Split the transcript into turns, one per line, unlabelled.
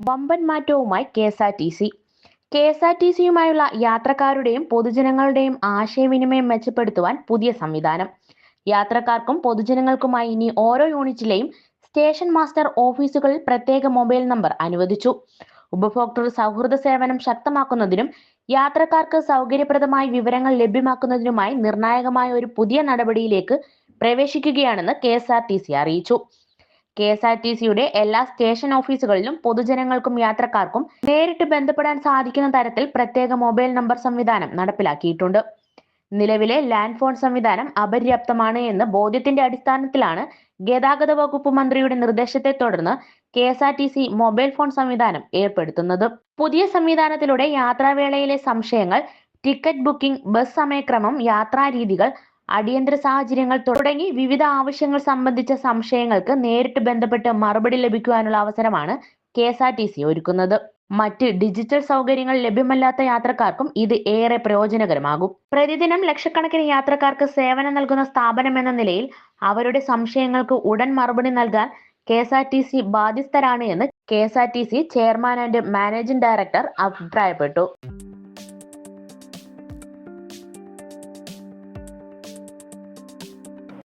വമ്പൻ മാറ്റവുമായി K S R T C. K S R T സിയുമായുള്ള യാത്രക്കാരുടെയും പൊതുജനങ്ങളുടെയും ആശയവിനിമയം മെച്ചപ്പെടുത്തുവാൻ പുതിയ സംവിധാനം. യാത്രക്കാർക്കും പൊതുജനങ്ങൾക്കുമായി ഇനി ഓരോ യൂണിറ്റിലെയും സ്റ്റേഷൻ മാസ്റ്റർ ഓഫീസുകളിൽ പ്രത്യേക മൊബൈൽ നമ്പർ അനുവദിച്ചു. ഉപഭോക്തൃ സൗഹൃദ സേവനം ശക്തമാക്കുന്നതിനും യാത്രക്കാർക്ക് സൗകര്യപ്രദമായി വിവരങ്ങൾ ലഭ്യമാക്കുന്നതിനുമായി നിർണായകമായ ഒരു പുതിയ നടപടിയിലേക്ക് പ്രവേശിക്കുകയാണെന്ന് കെ അറിയിച്ചു. കെ എസ് ആർ ടി സിയുടെ എല്ലാ സ്റ്റേഷൻ ഓഫീസുകളിലും പൊതുജനങ്ങൾക്കും യാത്രക്കാർക്കും നേരിട്ട് ബന്ധപ്പെടാൻ സാധിക്കുന്ന തരത്തിൽ പ്രത്യേക മൊബൈൽ നമ്പർ സംവിധാനം നടപ്പിലാക്കിയിട്ടുണ്ട്. നിലവിലെ ലാൻഡ് ഫോൺ സംവിധാനം അപര്യാപ്തമാണ് എന്ന് ബോധ്യത്തിന്റെ അടിസ്ഥാനത്തിലാണ് ഗതാഗത വകുപ്പ് മന്ത്രിയുടെ നിർദ്ദേശത്തെ തുടർന്ന് K S R T C mobile phone സംവിധാനം ഏർപ്പെടുത്തുന്നത്. പുതിയ സംവിധാനത്തിലൂടെ യാത്രാവേളയിലെ സംശയങ്ങൾ ടിക്കറ്റ് ബുക്കിംഗ് ബസ് സമയക്രമം യാത്രാരീതികൾ അടിയന്തര സാഹചര്യങ്ങൾ തുടങ്ങി വിവിധ ആവശ്യങ്ങൾ സംബന്ധിച്ച സംശയങ്ങൾക്ക് നേരിട്ട് ബന്ധപ്പെട്ട് മറുപടി ലഭിക്കുവാനുള്ള അവസരമാണ് K S R T C ഒരുക്കുന്നത്. മറ്റ് ഡിജിറ്റൽ സൗകര്യങ്ങൾ ലഭ്യമല്ലാത്ത യാത്രക്കാർക്കും ഇത് ഏറെ പ്രയോജനകരമാകും. പ്രതിദിനം ലക്ഷക്കണക്കിന് യാത്രക്കാർക്ക് സേവനം നൽകുന്ന സ്ഥാപനം എന്ന നിലയിൽ അവരുടെ സംശയങ്ങൾക്ക് ഉടൻ മറുപടി നൽകാൻ K S R T C ബാധ്യസ്ഥരാണ് എന്ന് K S R T C chairman and managing director അഭിപ്രായപ്പെട്ടു.